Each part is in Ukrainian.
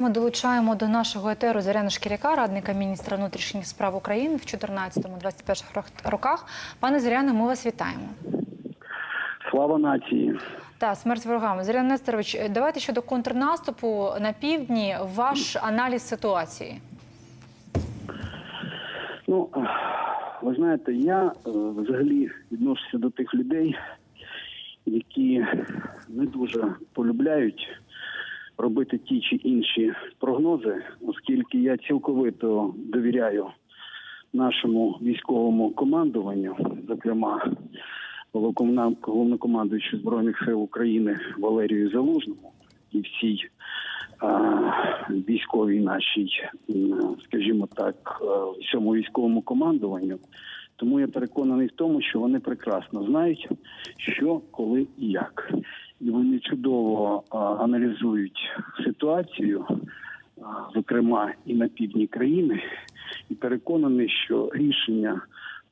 Ми долучаємо до нашого етеру Зоряна Шкіряка, радника міністра внутрішніх справ України в 14-21 роках. Пане Зоряне, ми вас вітаємо. Слава нації. Та смерть ворогам. Зорян Нестерович, давайте щодо контрнаступу на півдні. Ваш аналіз ситуації. Ну ви знаєте, я е, взагалі відношуся до тих людей, які не дуже полюбляють робити ті чи інші прогнози, оскільки я цілковито довіряю нашому військовому командуванню, зокрема головнокомандуючу збройних сил України Валерію Залужному і всій військовій нашій, скажімо так, е, всьому військовому командуванню. Тому я переконаний в тому, що вони прекрасно знають, що, коли і як. І вони чудово аналізують ситуацію, зокрема і на півдні країни, і переконаний, що рішення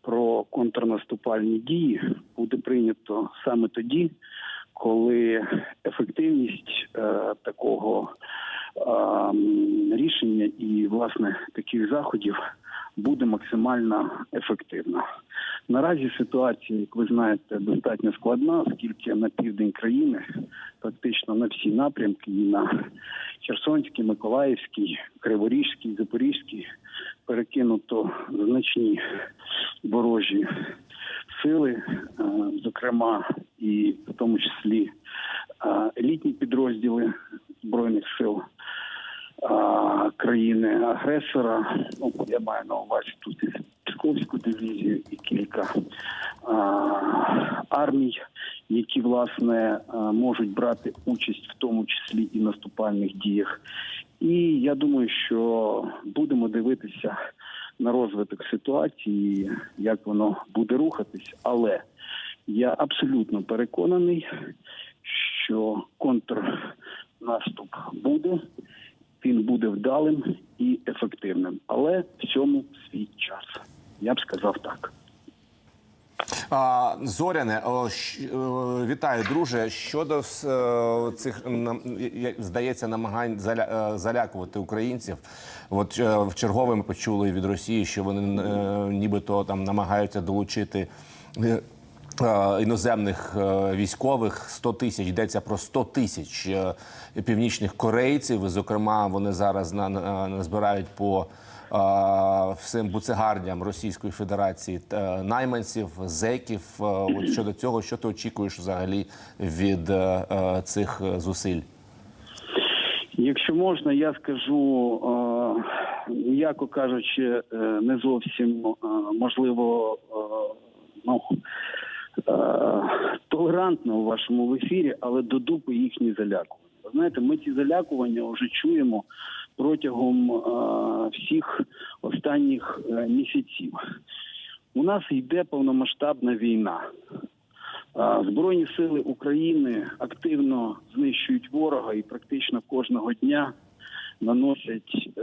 про контрнаступальні дії буде прийнято саме тоді, коли ефективність е, такого рішення і власне таких заходів буде максимально ефективна. Наразі ситуація, як ви знаєте, достатньо складна, оскільки на південь країни практично на всі напрямки, і на Херсонський, Миколаївський, Криворізький, Запорізький перекинуто значні ворожі сили, е, зокрема і в тому числі е, елітні підрозділи збройних сил е, країни агресора. Ну я маю на увазі тут і дивізію, і кілька е, армій, які власне можуть брати участь в тому числі і наступальних діях. І я думаю, що будемо дивитися на розвиток ситуації, як воно буде рухатись, але я абсолютно переконаний, що контрнаступ буде, він буде вдалим і ефективним, але всьому свій час. Я б сказав так. Зоряне, вітаю, друже. Щодо е, цих нам- здається намагань заля- е, залякувати українців. От е, в чергове ми почули від Росії, що вони нібито там намагаються долучити. Е, Іноземних е, військових 100 тисяч йдеться про 100 тисяч е, північних корейців. Зокрема, вони зараз на, на- назбирають по всім буцегарням Російської Федерації найманців, зеків. От щодо цього, що ти очікуєш взагалі від цих зусиль? Якщо можна, я скажу, м'яко кажучи, не зовсім можливо ну, е, толерантно у вашому ефірі, але до дупи їхні залякування. Ви знаєте, ми ці залякування вже чуємо протягом е, всіх останніх е, місяців. У нас йде повномасштабна війна. Збройні сили України активно знищують ворога і практично кожного дня наносять е,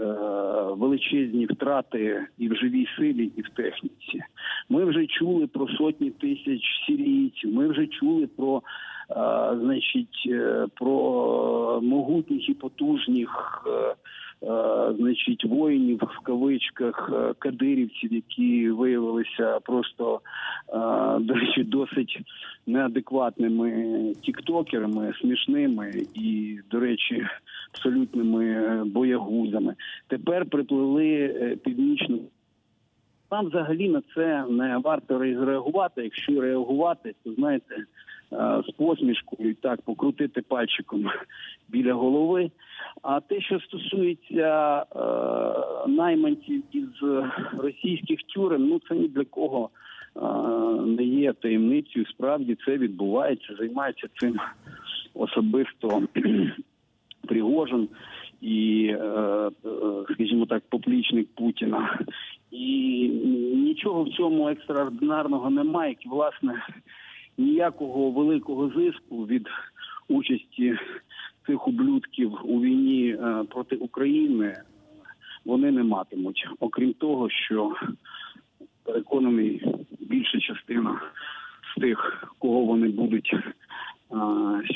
величезні втрати і в живій силі, і в техніці. Ми вже чули про сотні тисяч сірійців. Ми вже чули про, е, значить, е, про могутніх і потужних. Значить, воїнів в кавичках е, кадирівців, які виявилися просто е, до речі, досить неадекватними тіктокерами, смішними і, до речі, абсолютними е, боягузами. Тепер приплили північну. Нам взагалі на це не варто реагувати. Якщо реагувати, то знаєте, е, з посмішкою так покрутити пальчиком біля голови. А те, що стосується е, найманців із російських тюрем, ну це ні для кого е, не є таємницею. Справді це відбувається, займається цим особисто Пригожин і, е, е, скажімо так, поплічник Путіна. І нічого в цьому екстраординарного немає. як, Власне, ніякого великого зиску від участі цих ублюдків у війні е, проти України вони не матимуть. Окрім того, що переконаний більша частина з тих, кого вони будуть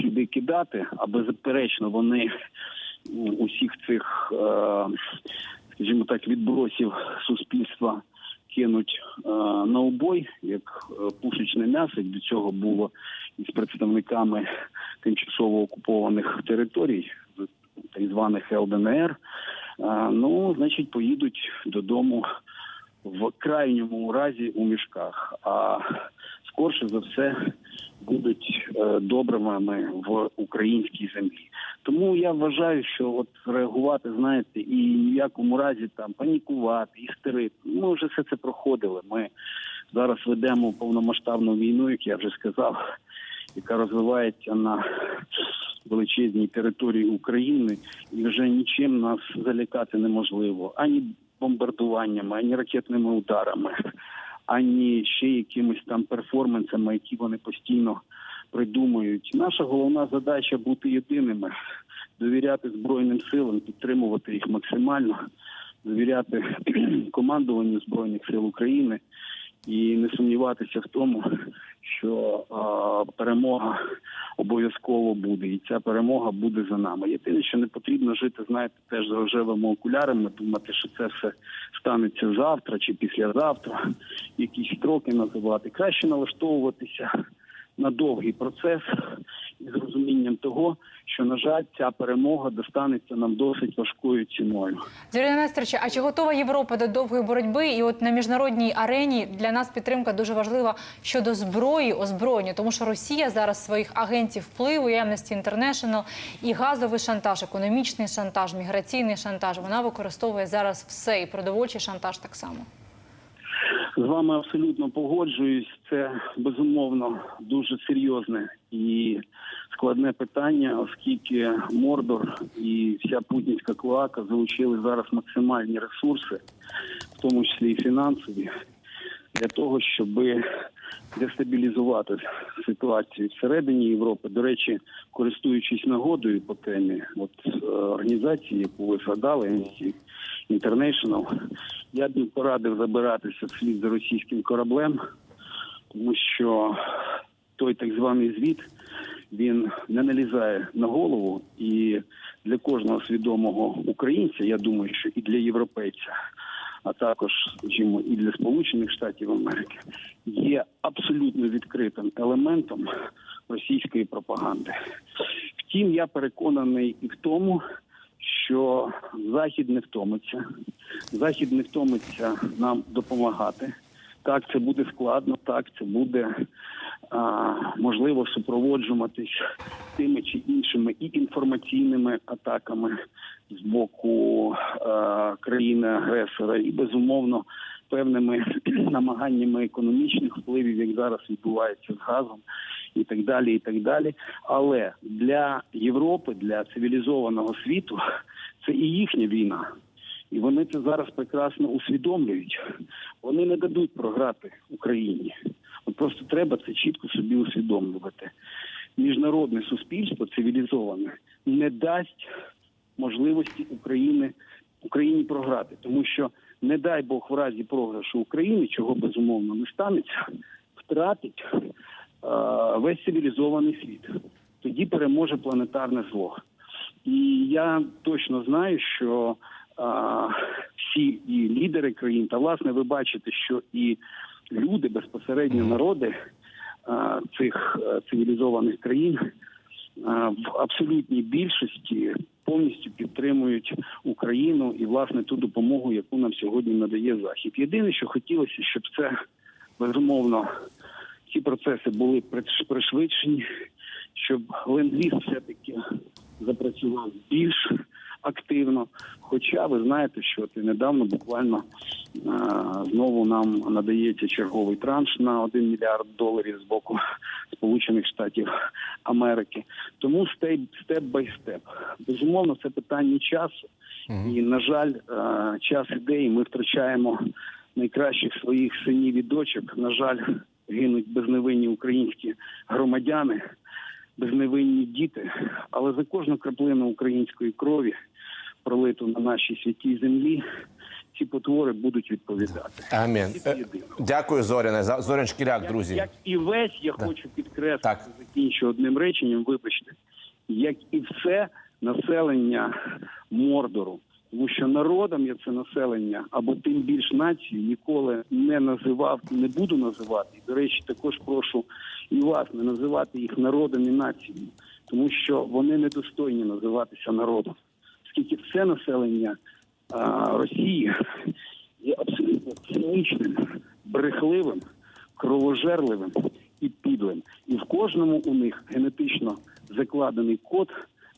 сюди кидати, а беззаперечно вони усіх цих, е, скажімо так, відбросів суспільства кинуть е, на обой, як е, пушечне м'ясо, до цього було із представниками тимчасово окупованих територій, так званих ЛДНР. Е, Ну, значить, поїдуть додому в крайньому разі у мішках. А скорше за все будуть е, добривами в українській землі. Тому я вважаю, що от реагувати, знаєте, і ні в якому разі там панікувати, істерити. Ми вже все це проходили. Ми зараз ведемо повномасштабну війну, як я вже сказав, яка розвивається на величезній території України, і вже нічим нас залякати неможливо ані бомбардуваннями, ані ракетними ударами, ані ще якимись там перформансами, які вони постійно придумують. Наша головна задача бути єдиними, довіряти збройним силам, підтримувати їх максимально, довіряти командуванню збройних сил України і не сумніватися в тому, що а, перемога обов'язково буде, і ця перемога буде за нами. Єдине, що не потрібно жити, знаєте, теж з рожевими окулярами, думати, що це все станеться завтра чи післязавтра, якісь строки називати. Краще налаштовуватися на довгий процес із розумінням того, що на жаль, ця перемога достанеться нам досить важкою ціною. Зоряне Нестеровичу, а чи готова Європа до довгої боротьби? І от на міжнародній арені для нас підтримка дуже важлива щодо зброї, озброєння, тому що Росія зараз своїх агентів впливу, і Amnesty International, і газовий шантаж, економічний шантаж, міграційний шантаж. Вона використовує зараз все, і продовольчий шантаж так само. З вами абсолютно погоджуюсь. Це безумовно дуже серйозне і складне питання, оскільки Мордор і вся путінська клоака залучили зараз максимальні ресурси, в тому числі і фінансові, для того, щоб дестабілізувати ситуацію всередині Європи. До речі, користуючись нагодою по темі, от е, організації, яку ви згадали, International, я б порадив забиратися вслід за російським кораблем, тому що той так званий звіт він не налізає на голову, і для кожного свідомого українця, я думаю, що і для європейця, а також, скажімо, і для Сполучених Штатів Америки, є абсолютно відкритим елементом російської пропаганди. Втім, я переконаний і в тому, що Захід не втомиться. Захід не втомиться нам допомагати. Так, це буде складно, так, це буде а, можливо супроводжуватись тими чи іншими і інформаційними атаками з боку країни-агресора, і безумовно певними намаганнями економічних впливів, як зараз відбувається з газом, і так далі, і так далі. Але для Європи, для цивілізованого світу, це і їхня війна. І вони це зараз прекрасно усвідомлюють. Вони не дадуть програти Україні. От просто треба це чітко собі усвідомлювати. Міжнародне суспільство цивілізоване не дасть можливості України Україні програти, тому що не дай Бог в разі програшу України, чого безумовно не станеться, втратить е, весь цивілізований світ. Тоді переможе планетарне зло. І я точно знаю, що а, всі і лідери країн, та власне ви бачите, що і люди, безпосередньо народи а, цих цивілізованих країн а, в абсолютній більшості повністю підтримують Україну і власне ту допомогу, яку нам сьогодні надає Захід. Єдине, що хотілося, щоб це безумовно ці процеси були приш- пришвидшені, щоб ленд-ліз все-таки запрацював більш активно. Хоча ви знаєте, що і недавно буквально знову нам надається черговий транш на 1 мільярд доларів з боку Сполучених Штатів Америки. Тому степ бай степ. Безумовно, це питання часу. І на жаль, час іде, і ми втрачаємо найкращих своїх синів і дочок. На жаль, гинуть безневинні українські громадяни, безневинні діти. Але за кожну краплину української крові, пролиту на нашій святій землі, ці потвори будуть відповідати. Амін. Е. Дякую, Зоряне. Зорян Шкіряк, друзі. Як і весь, я хочу підкреслити, Так. закінчу одним реченням, вибачте, як і все населення Мордору. Тому що народом я це населення або тим більш націю ніколи не називав не буду називати. До речі, також прошу і вас не називати їх народом і нацією, тому що вони недостойні називатися народом, оскільки все населення а, Росії є абсолютно цинічним, брехливим, кровожерливим і підлим. І в кожному у них генетично закладений код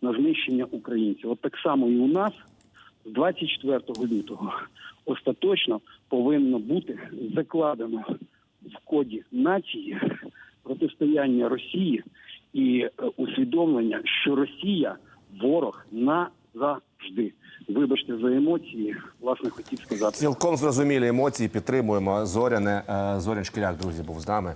на знищення українців. От так само і у нас з 24 лютого остаточно повинно бути закладено в коді нації протистояння Росії і е, усвідомлення, що Росія ворог назавжди. Вибачте за емоції, власне, хотів сказати. Цілком зрозумілі емоції. Підтримуємо Зоряне. Е, Зорян Шкіляк, друзі, був з нами.